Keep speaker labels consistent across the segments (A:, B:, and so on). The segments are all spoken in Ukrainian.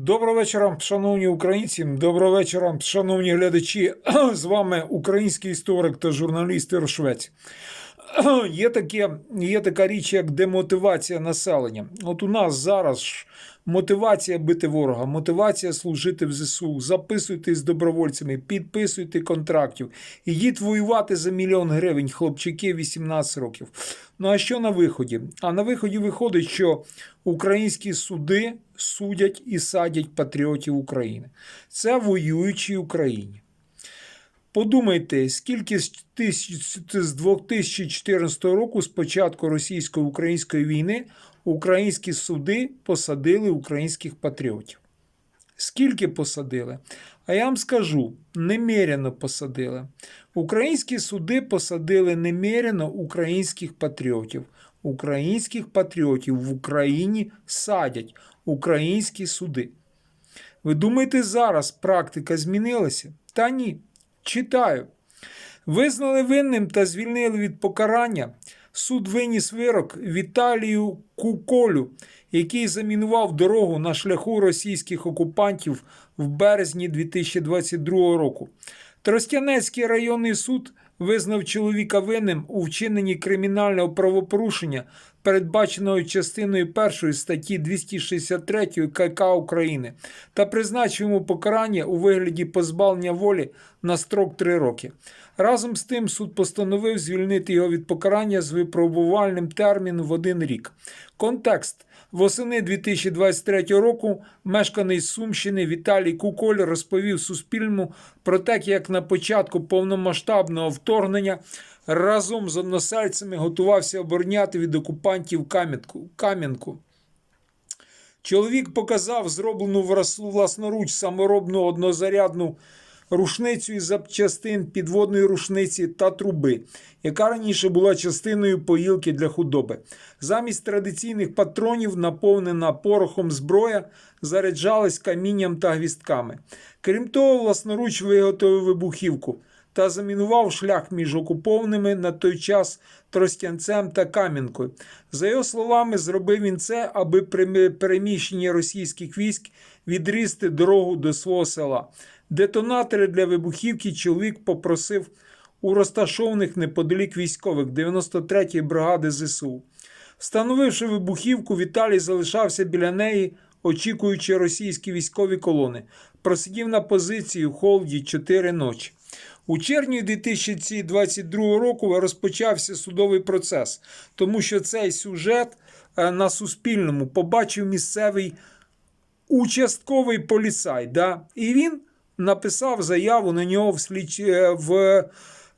A: Доброго вечора, шановні українці. Доброго вечора, шановні глядачі. З вами український історик та журналіст Іршвець. Є, таке, є така річ, як демотивація населення. От у нас зараз мотивація бити ворога, мотивація служити в ЗСУ. Записуйтесь з добровольцями, підписуйте контрактів. Ідіть воювати за мільйон гривень, хлопчики 18 років. Ну а що на виході? А на виході виходить, що українські суди судять і садять патріотів України. Це воюючі Україні. Подумайте, скільки з 2014 року, з початку російсько-української війни, українські суди посадили українських патріотів. Скільки посадили? А я вам скажу, немерено посадили. Українські суди посадили немерено українських патріотів. Українських патріотів в Україні садять українські суди. Ви думаєте, зараз практика змінилася? Та ні. Читаю. Визнали винним та звільнили від покарання. Суд виніс вирок Віталію Куколю, який замінував дорогу на шляху російських окупантів в березні 2022 року. Тростянецький районний суд визнав чоловіка винним у вчиненні кримінального правопорушення, передбаченого частиною 1 статті 263 КК України, та призначив йому покарання у вигляді позбавлення волі на строк 3 роки. Разом з тим суд постановив звільнити його від покарання з випробувальним терміном в один рік. Контекст. Восени 2023 року мешканець Сумщини Віталій Куколь розповів Суспільному про те, як на початку повномасштабного вторгнення разом з односельцями готувався обороняти від окупантів Кам'янку. Кам'янку. Чоловік показав зроблену власноруч саморобну однозарядну рушницю із запчастин підводної рушниці та труби, яка раніше була частиною поїлки для худоби. Замість традиційних патронів, наповнена порохом зброя, заряджалась камінням та гвістками. Крім того, власноруч виготовив вибухівку та замінував шлях між окупованими на той час Тростянцем та Кам'янкою. За його словами, зробив він це, аби при переміщенні російських військ відрізти дорогу до свого села. Детонатори для вибухівки чоловік попросив у розташованих неподалік військових 93-ї бригади ЗСУ. Встановивши вибухівку, Віталій залишався біля неї, очікуючи російські військові колони. Просидів на позиції в холді 4 ночі. У червні 2022 року розпочався судовий процес, тому що цей сюжет е, на Суспільному побачив місцевий участковий поліцай. Да? І він написав заяву на нього в слідч... е, в...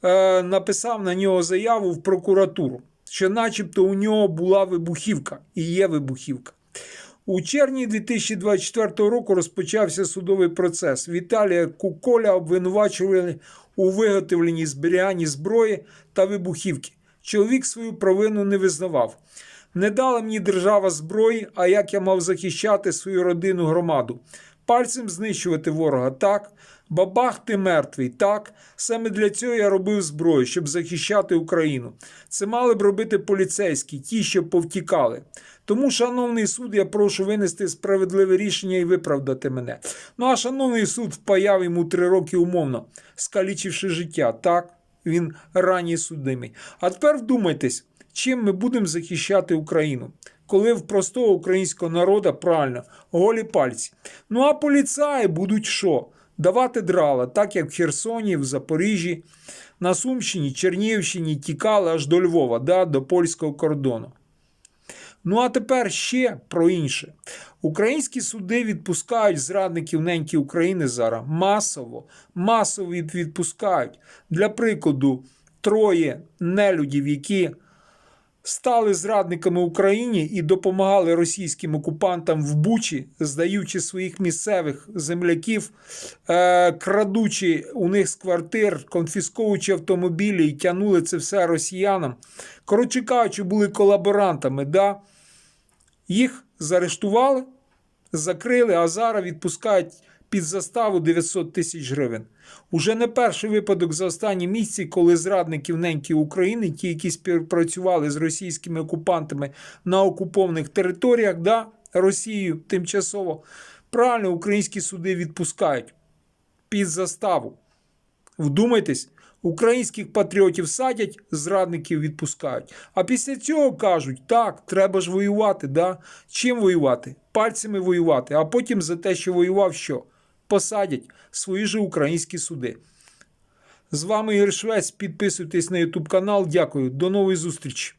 A: е, написав на нього заяву в прокуратуру, що начебто у нього була вибухівка і є вибухівка. У червні 2024 року розпочався судовий процес. Віталія Куколя обвинувачували у виготовленні і зброї та вибухівки. Чоловік свою провину не визнавав. Не дала мені держава зброї, а як я мав захищати свою родину громаду. Пальцем знищувати ворога так, бабах ти мертвий так. Саме для цього я робив зброю, щоб захищати Україну. Це мали б робити поліцейські, ті, що повтікали. Тому, шановний суд, я прошу винести справедливе рішення і виправдати мене. Ну а шановний суд впаяв йому три роки умовно, скалічивши життя. Так, він ранній судимий. А тепер вдумайтесь, чим ми будемо захищати Україну. Коли в простого українського народу правильно голі пальці. Ну а поліцаї будуть що? Давати драла, так як в Херсоні, в Запоріжжі, на Сумщині, Чернігівщині тікали аж до Львова, да, до польського кордону. Ну а тепер ще про інше. Українські суди відпускають зрадників неньки України зараз масово, масово відпускають. Для прикладу, троє нелюдів, які стали зрадниками Україні і допомагали російським окупантам в Бучі, здаючи своїх місцевих земляків, е, крадучи у них з квартир, конфісковуючи автомобілі і тягнули це все росіянам. Коротше кажучи, були колаборантами. Да? Їх заарештували, закрили, а зараз відпускають під заставу 900 тисяч гривень. Уже не перший випадок за останні місяці, коли зрадники неньки України, ті, які співпрацювали з російськими окупантами на окупованих територіях, да, Росією тимчасово, Правильно, українські суди відпускають під заставу. Вдумайтесь, українських патріотів садять, зрадників відпускають. А після цього кажуть: так, треба ж воювати. Да? Чим воювати? Пальцями воювати, а потім за те, що воював, що? Посадять свої ж українські суди. З вами Ігор Швець. Підписуйтесь на YouTube канал. Дякую. До нової зустрічі.